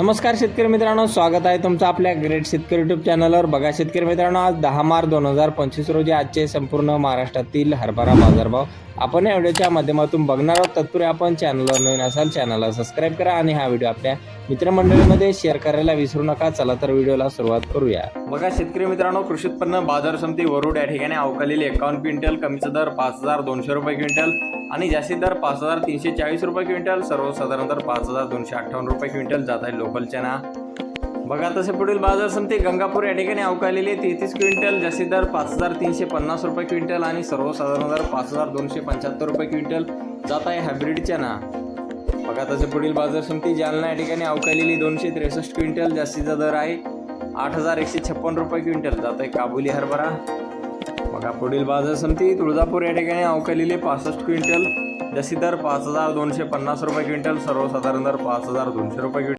नमस्कार शेतकरी मित्रांनो स्वागत आहे तुमचं आपल्या ग्रेट शेतकरी युट्यूब चॅनलवर बघा शेतकरी मित्रांनो आज दहा मार्च दोन हजार पंचवीस रोजी आजचे संपूर्ण महाराष्ट्रातील हरभरा बाजारभाव आपण या व्हिडिओच्या माध्यमातून बघणार आहोत. तत्पूर्वी आपण चॅनलवर नवीन असाल चॅनलला सबस्क्राईब करा आणि हा व्हिडिओ आपल्या मित्रमंडळीमध्ये शेअर करायला विसरू नका. चला तर व्हिडिओला सुरुवात करूया. बघा शेतकरी मित्रांनो कृषी उत्पन्न बाजार समिती वरुड या ठिकाणी अवकालेली एकावन्न क्विंटल कमीचा दर पाच हजार दोनशे रुपये क्विंटल आणि जास्तीत दर पाच हजार तीनशे चाळीस रुपये क्विंटल सर्वसाधारण दर पाच हजार दोनशे अठ्ठावन्न रुपये क्विंटल जात आहे लोकल चना. बघा तसे पुढील बाजार समिती गंगापूर या ठिकाणी अवकालेली तेहतीस क्विंटल जास्तीत दर पाच हजार तीनशे पन्नास रुपये क्विंटल आणि सर्वसाधारण दर पाच हजार दोनशे पंच्याहत्तर रुपये क्विंटल जात आहे हायब्रिड चना. बघा तसे पुढील बाजार समिती जालना या ठिकाणी अवकालेली दोनशे त्रेसष्ट क्विंटल जास्तीचा दर आहे आठ हजार एकशे छप्पन रुपये क्विंटल जात आहे काबुली हरभरा. बघा पुढील बाजार समिती तुळजापूर या ठिकाणी अवकालेले पासष्ट क्विंटल जशी दर पाच हजार दोनशे पन्नास रुपये क्विंटल सर्वसाधारण दर पाच हजार दोनशे रुपये क्विंटल.